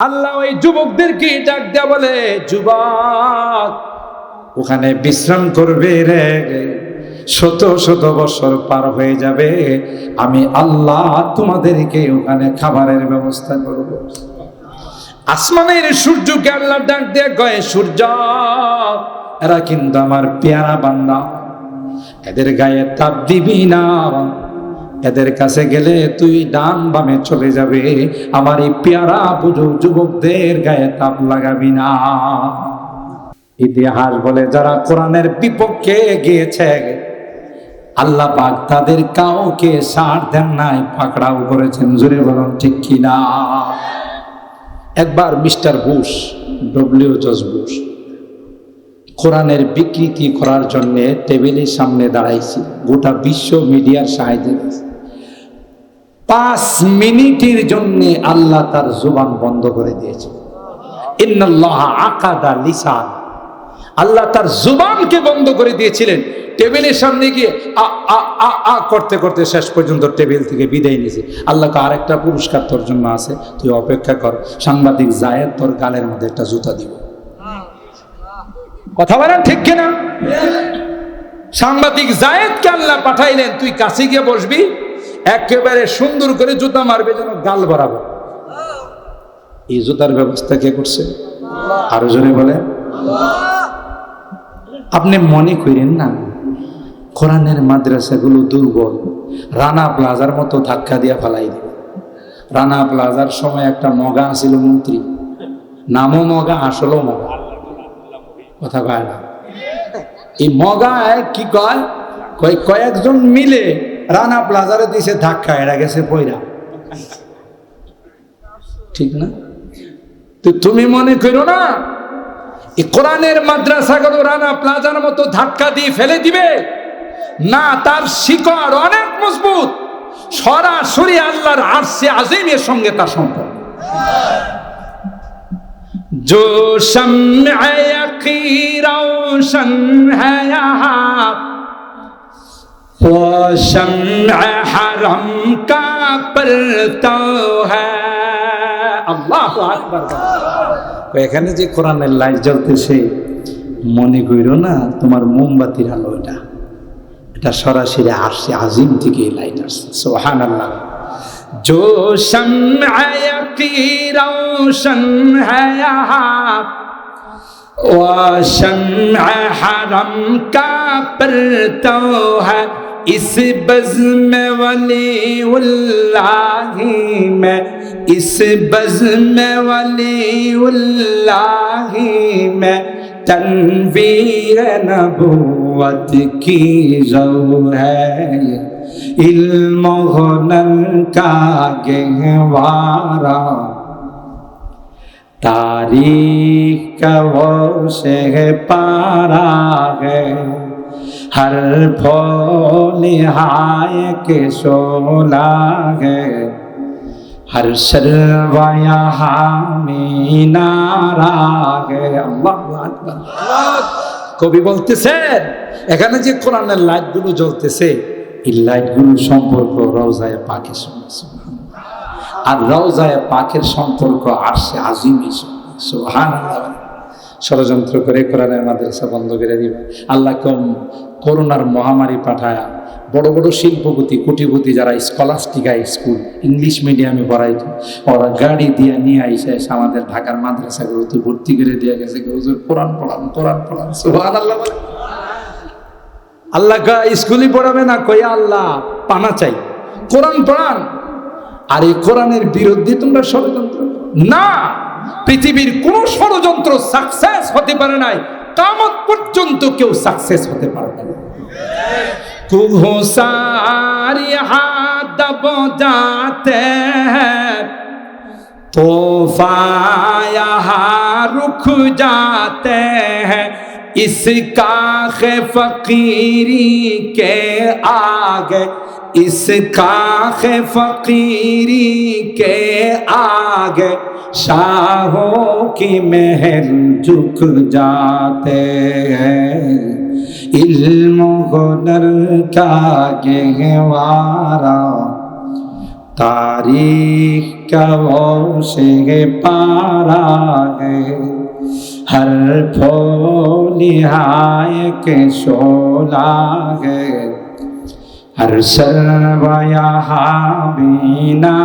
আল্লাহ ওই যুবকদেরকে ডাক দেয়া বলে, যুবক, ওখানে বিশ্রাম করবে রে। শত শত বছর পার হয়ে যাবে। আমি আল্লাহ তোমাদেরকে ওখানে খাবারের ব্যবস্থা করব। আসমানের সূর্যকে আল্লাহ ডাক দিয়ে কয়ে, সূর্য, এরা কিন্তু আমার পেয়ারা বান্দা। এদের গায়ে তাপ দিবি না। এদের কাছে গেলে তুই ডান বামে চলে যাবে। আমার এই পেয়ারা বুঝো যুবকদের গায়ে তাপ লাগাবি না। ইতিহাস বলে যারা কোরআনের বিপক্ষে গিয়েছে, আল্লাহ পাক তাদের কাউকে সার দেন নাই, পাকড়াও করেছেন। জুড়ে বলুন, ঠিক কিনা একবার মিস্টার বুশ, ডব্লিউ জজ বুশ, কোরআনের বিকৃতি করার জন্য টেবিলের সামনে দাঁড়াইছি গোটা বিশ্ব মিডিয়ার সাহায্যে পাঁচ মিনিটের জন্য আল্লাহ তার জুবান বন্ধ করে দিয়েছে। আল্লাহ তার জুবানকে বন্ধ করে দিয়েছিলেন। টেবিলের সামনে গিয়ে আ আ আ আ করতে করতে শেষ পর্যন্ত টেবিল থেকে বিদায় নিয়েছে। আল্লাহকে আরেকটা পুরস্কার তোর জন্য আছে, তুই অপেক্ষা কর। সাংবাদিক জায়েদ তোর গালের মধ্যে একটা জুতা দিব। কথা বলেন ঠিক কিনা? সাংবাদিক জায়েদকে আল্লাহ পাঠাইলেন, তুই কাছে গিয়ে বসবি? একেবারে সুন্দর করে জুতা মারবে যেন গাল বরাবর। এই জুতার ব্যবস্থা কে করছে? আরও জনে বলে আপনি মনে করেন না, কোরআনের মাদ্রাসাগুলো দুর্বল, রানা প্লাজার মতো ধাক্কা দিয়া ফালাই দিবে রানা প্লাজার সময় একটা মগা ছিল মন্ত্রী, নামও মগা, আসলেও মগা। কথা কয় না? এই মগায় কি কয় কয়েকজন মিলে রানা প্লাজারে দিছে ধাক্কা, এরা গেছে পয়রা। ঠিক না? তো তুমি মনে করো না কোরআনের মাদ্রাসা গুলো রানা প্লাজার মতো ধাক্কা দিয়ে ফেলে দিবে? না, তার শিকড় অনেক মজবুত। সরাসরি আল্লাহর আরসে আজিমের সঙ্গে তার সম্পর্ক। জো شمع کی روشن হ্যাঁ شمع حرم کا پلتا ہے আল্লাহ আকবার এখানে যে কোরআনের লাইট জ্বলতেছে মনে করিল না তোমার মোমবাতির আলো এটা। এটা সরাসরি আসছে আজিম থেকে এই লাইট আসছে। সোহান আল্লাহ জো রোশন হ্যাঁ হারম কা পড়তো হায় اس بزم ولی اللہ میں، اس بزم ولی اللہ میں تنویر نبوت کی ضرور ہے۔ علم غنن کا گہوارا تاریخ کا وہ سے پارا ہے۔ हर फूल हाय के शोला है हर शर्वाया हामी नारा है আল্লাহু আকবার কবি বলতেছেন এখানে যে কোরআনের লাইটগুলো জ্বলতেছে এই লাইটগুলো সম্পর্ক রওজায় পাকের সঙ্গে সুবহানাল্লাহ। আর রওজায় পাকের সম্পর্ক আসছে আজিমের সঙ্গে সুবহানাল্লাহ ষড়যন্ত্র করে কোরআনের মাদ্রাসা বন্ধ করে দিবে। আল্লাহ কম করোনার মহামারী পাঠায়া বড় বড় শিল্পপতি কোটিপতি যারা স্কলাস্টিকা স্কুল ইংলিশ মিডিয়ামে পড়াইতো, ওরা গাড়ি দিয়ে নিয়ে আইসে আমাদের ঢাকার মাদ্রাসাগুলোতে ভর্তি করে দিয়ে গেছে কোরআন পড়ান কোরআন পড়ান। বলে আল্লাহ কা- স্কুলে পড়াবে না? কই আল্লাহ পানা চাই। কোরআন পড়ান। আর এই কোরআনের বিরুদ্ধে তোমরা ষড়যন্ত্র না! পৃথিবীর কোন ষড়যন্ত্র সাকসেস হতে পারে নাই কামত পর্যন্ত কেউ সাকসেস হতে পারবে না কুহু সারি হাত দব যাতে হ্যাঁ तोहफा यहाँ रुक जाते हैं इसका खे फकीरी के आगे इसका खे फकीरी के आगे शाहों की महल झुक जाते हैं इल्म हुनर का गहवारा तारीख का वो से पारा है हर फूल निहाय के शोला है أرسل ويا بينا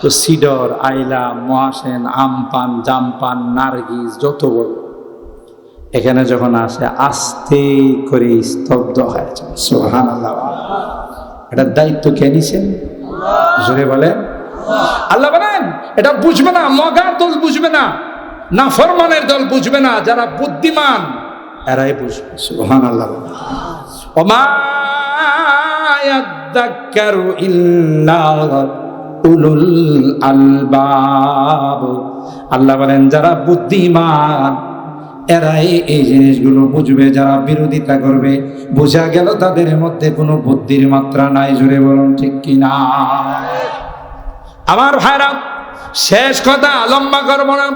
তো সিডর আইলা মহাসেন আমপান জামপান নার্গিস যত বল এখানে যখন আসে, আস্তে করে স্তব্ধ হয়েছে সোহান আল্লাহ দায়িত্ব কে নিছেন? জোরে বলে আল্লাহ বলেন, এটা বুঝবে না, মগার দল বুঝবে না না ফরমানের দল বুঝবে না, যারা বুদ্ধিমান। এরাই বুঝবে। সোহান আল্লাহ আল্লাহ বলেন যারা বুদ্ধিমান এরাই এই জিনিসগুলো বুঝবে যারা বিরোধিতা করবে। বোঝা গেল তাদের মধ্যে কোনো বুদ্ধির মাত্রা নাই জুড়ে বলুন ঠিক কি না আমার ভাইরা শেষ কথা লম্বা করব না।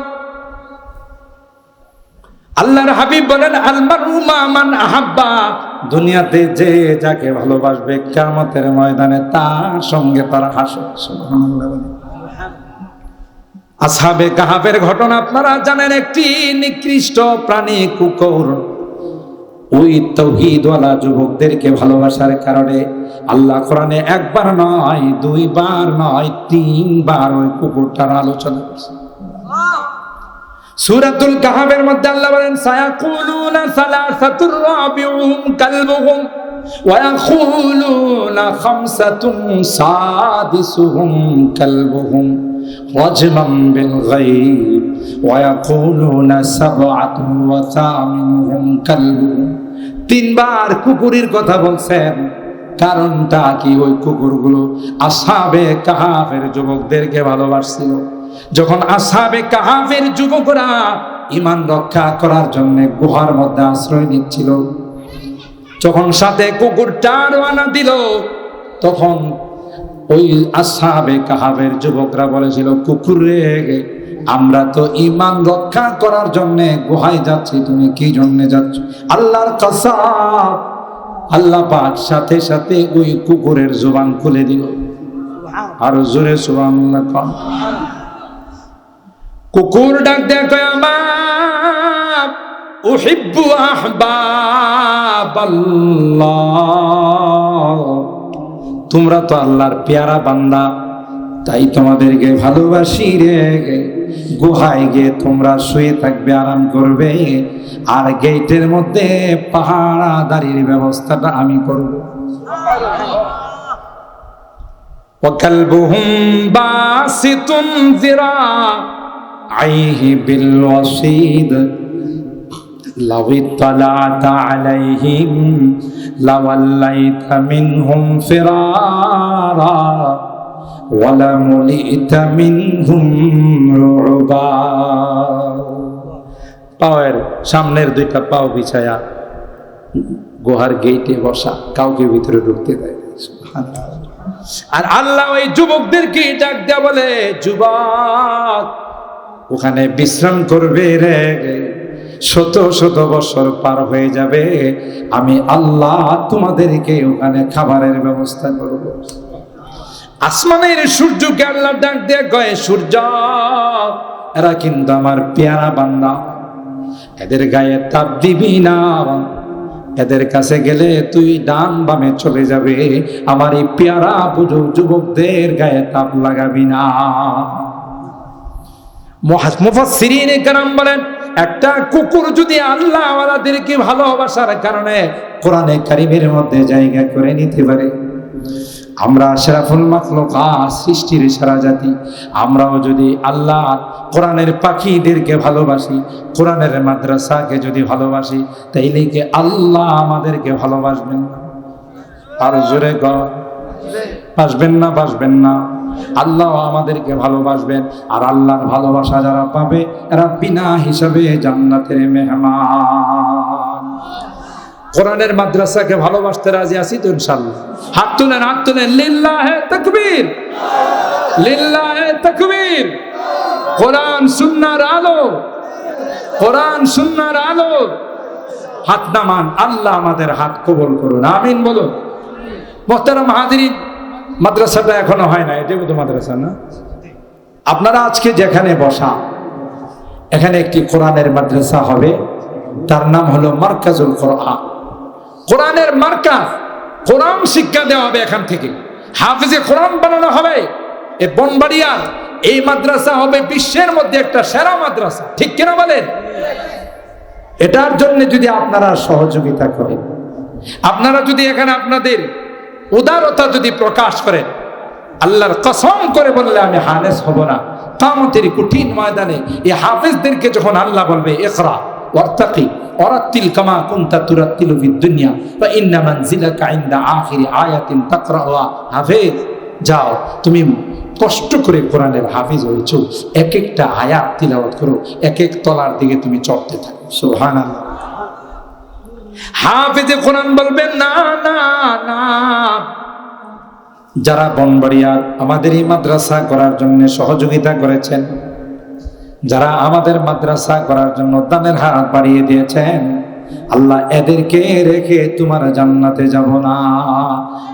আল্লাহর হাবিব বলেন আলমারুমা মান আহাব্বা। দুনিয়াতে যে যাকে ভালোবাসবে কিয়ামতের ময়দানে তার সঙ্গে তারা হাসে আসহাবে কাহাবের ঘটনা আপনারা জানেন, একটি নিকৃষ্ট প্রাণী কুকুর। ওই তৌহিদওয়ালা যুবকদেরকে ভালোবাসার কারণে আল্লাহ কোরআনে একবার নয়, দুইবার নয়, তিনবার ওই কুকুরটার আলোচনা করছে। সূরাতুল কাহাবের মধ্যে আল্লাহ বলেন সায়াকুলুনা সালাসাতুর রাবিউহুম কালবুহুম ويقولون خمسة سادسهم كلبهم رجما بالغيب ويقولون سبعة وثامنهم كلبهم তিনবার কুকুরের কথা বলছেন কারণটা কি ওই কুকুরগুলো আসাবে কাহাফের যুবকদেরকে ভালোবাসছিল যখন আসাবে কাহাফের যুবকরা ইমান রক্ষা করার জন্য গুহার মধ্যে আশ্রয় নিচ্ছিল যখন সাথে কুকুরটা রওনা দিল তখন ওই আসাবে কাহাবের যুবকরা বলেছিল কুকুরে আমরা তো ইমান রক্ষা করার জন্য গুহায় যাচ্ছি তুমি কি জন্য যাচ্ছ? আল্লাহর কাসাব আল্লাহ পাক সাথে সাথে ওই কুকুরের জোবান খুলে দিল। আর জোরে সুবান কুকুর ডাক দেখো আমার উহিব্বু আহবাব তোমরা তো আল্লাহর পেয়ারা বান্দা তাই তোমাদেরকে ভালোবাসি রে গুহায় গিয়ে তোমরা শুয়ে থাকবে আরাম করবে আর গেটের মধ্যে পাহাড়াদারির ব্যবস্থাটা আমি করব وكلبهم باسط ذراعيه بالوصيد لو اطلعت عليهم لوليت منهم فرارا ولملئت منهم رعبا পাওয়ের সামনের দুইটা পাও বিছায়া গুহার গেটে বসা কাউকে ভিতরে ঢুকতে দেয় না। সুবহানাল্লাহ। আর আল্লাহ ওই যুবকদেরকে ডাক দেয়া বলে যুবক ওখানে বিশ্রাম করবে রে। শত শত বছর পার হয়ে যাবে। আমি আল্লাহ তোমাদেরকে ওখানে খাবারের ব্যবস্থা করব। আসমানের সূর্যকে আল্লাহ ডাক দিয়ে কয়ে, সূর্য, এরা কিন্তু আমার পেয়ারা বান্দা। এদের গায়ে তাপ দিবি না। এদের কাছে গেলে তুই ডান বামে চলে যাবে। আমার এই পেয়ারা বুঝো, যুবকদের গায়ে তাপ লাগাবি না। মুফাসসিরিনে কেরাম বলেন, একটা কুকুর যদি আল্লাহ আমাদেরকে ভালোবাসার কারণে কোরআনে কারিমের মধ্যে জায়গা করে নিতে পারে। আমরা সেরাফুল মাখলুকা সৃষ্টির সারা জাতি। আমরাও যদি আল্লাহ কোরআনের পাখিদেরকে ভালোবাসি, কোরআনের মাদ্রাসাকে যদি ভালোবাসি, তাইলে কি আল্লাহ আমাদেরকে ভালোবাসবেন না? আর জোরে গ বাসবেন না বাসবেন না। আল্লাহ আমাদেরকে ভালোবাসবেন, আর আল্লাহর ভালোবাসা যারা পাবে, এরা বিনা হিসাবে জান্নাতের মেহমান। কোরআনের মাদ্রাসাকে ভালোবাসতে রাজি আছি তো ইনশাল্লাহ হাত তুলেন হাত তুলেন লিল্লাহে তাকবীর। লিল্লাহে তাকবীর। কোরআন সুন্নাহর আলো। কোরআন সুন্নাহর আলো। হাত নামান, আল্লাহ আমাদের হাত কবল করুন। আমিন বলুন। মোহতারাম হাজিরিন মাদ্রাসাটা এখনও হয় না, এটাই তো মাদ্রাসা, না? আপনারা আজকে যেখানে বসা, এখানে একটি কোরআনের মাদ্রাসা হবে, তার নাম হলো মার্কাজুল কোরআন। কোরআনের মার্কাজ, কোরআন শিক্ষা দেওয়া হবে এখান থেকে। হাফিজে কোরআন বানানো হবে। এ বনবাড়িয়ার এই মাদ্রাসা হবে বিশ্বের মধ্যে একটা সেরা মাদ্রাসা। ঠিক কিনা বলেন? এটার জন্য যদি আপনারা সহযোগিতা করেন, আপনারা যদি এখানে আপনাদের উদারতা যদি প্রকাশ করে, আল্লাহর কসম করে বললে আমি হানেস হব না। কামতের কঠিন ময়দানে এই হাফেজদেরকে যখন আল্লাহ বলবে, ইকরা, ওয়ার্তাকি দুনিয়া আখিরি আয়াতিন যাও, তুমি কষ্ট করে হাফিজ এক একটা করো এক এক তলার দিকে তুমি চড়তে থাকো। সুবহানাল্লাহ। হাফেজে কোরআন বলবেন, না না না। যারা বনবাড়িয়া আমাদের এই মাদ্রাসা করার জন্য সহযোগিতা করেছেন, যারা আমাদের মাদ্রাসা করার জন্য দানের হাত বাড়িয়ে দিয়েছেন, আল্লাহ এদেরকে রেখে তোমার জান্নাতে যাব না।